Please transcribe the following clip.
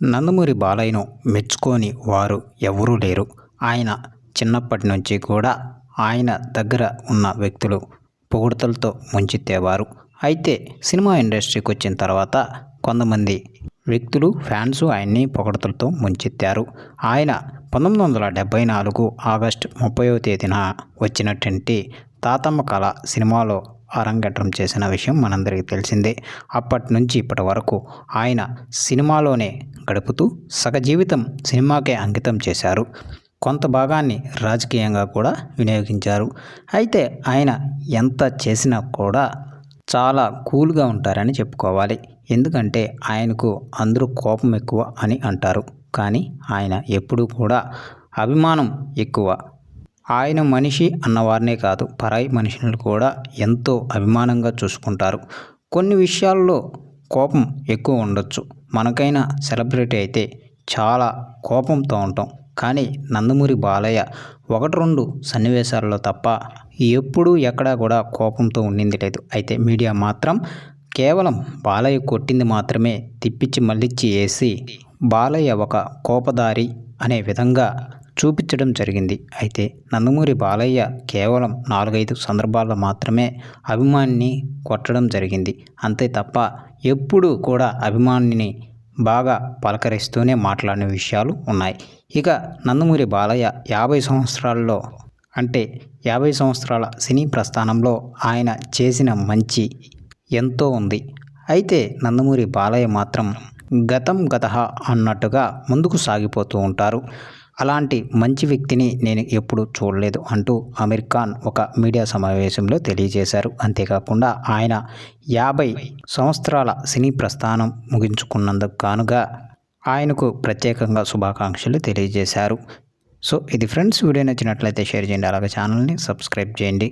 నందమూరి బాలయ్యను మెచ్చుకోని వారు ఎవరూ లేరు. ఆయన చిన్నప్పటి నుంచి కూడా ఆయన దగ్గర ఉన్న వ్యక్తులు పొగుడుతలతో ముంచెత్తేవారు. అయితే సినిమా ఇండస్ట్రీకి వచ్చిన తర్వాత కొంతమంది వ్యక్తులు ఫ్యాన్స్ ఆయన్ని పొగడతలతో ముంచెత్తారు. ఆయన పంతొమ్మిది వందల డెబ్భై నాలుగు ఆగస్టు ముప్పైవ తేదీన వచ్చినటువంటి తాతమ్మ కళ సినిమాలో అరంగేట్రం చేసిన విషయం మనందరికీ తెలిసిందే. అప్పటి నుంచి ఇప్పటి వరకు ఆయన సినిమాలోనే గడుపుతూ సగ జీవితం సినిమాకే అంకితం చేశారు. కొంత భాగాన్ని రాజకీయంగా కూడా వినియోగించారు. అయితే ఆయన ఎంత చేసినా కూడా చాలా కూల్గా ఉంటారని చెప్పుకోవాలి. ఎందుకంటే ఆయనకు అందరూ కోపం ఎక్కువ అని అంటారు. కానీ ఆయన ఎప్పుడూ కూడా అభిమానం ఎక్కువ ఆయన మనిషి అన్నవారినే కాదు పరాయి మనుషులను కూడా ఎంతో అభిమానంగా చూసుకుంటారు. కొన్ని విషయాల్లో కోపం ఎక్కువ ఉండొచ్చు. మనకైనా సెలబ్రిటీ అయితే చాలా కోపంతో ఉంటాం. కానీ నందమూరి బాలయ్య ఒకటి రెండు సన్నివేశాల్లో తప్ప ఎప్పుడూ ఎక్కడా కూడా కోపంతో ఉండింది లేదు. అయితే మీడియా మాత్రం కేవలం బాలయ్య కొట్టింది మాత్రమే తిప్పించి మళ్ళిచ్చి వేసి బాలయ్య ఒక కోపదారి అనే విధంగా చూపించడం జరిగింది. అయితే నందమూరి బాలయ్య కేవలం నాలుగైదు సందర్భాల్లో మాత్రమే అభిమానిని కొట్టడం జరిగింది. అంతే తప్ప ఎప్పుడూ కూడా అభిమానిని బాగా పలకరిస్తూనే మాట్లాడిన విషయాలు ఉన్నాయి. ఇక నందమూరి బాలయ్య యాభై సంవత్సరాల్లో అంటే యాభై సంవత్సరాల సినీ ప్రస్థానంలో ఆయన చేసిన మంచి ఎంతో ఉంది. అయితే నందమూరి బాలయ్య మాత్రం గతం గత అన్నట్టుగా ముందుకు సాగిపోతూ ఉంటారు. అలాంటి మంచి వ్యక్తిని నేను ఎప్పుడు చూడలేదు అంటూ అమీర్ ఖాన్ ఒక మీడియా సమావేశంలో తెలియజేశారు. అంతేకాకుండా ఆయన యాభై సంవత్సరాల సినీ ప్రస్థానం ముగించుకున్నందుకు గానుగా ఆయనకు ప్రత్యేకంగా శుభాకాంక్షలు తెలియజేశారు. సో ఇది ఫ్రెండ్స్ వీడియో నచ్చినట్లయితే షేర్ చేయండి. అలాగే ఛానల్ని సబ్స్క్రైబ్ చేయండి.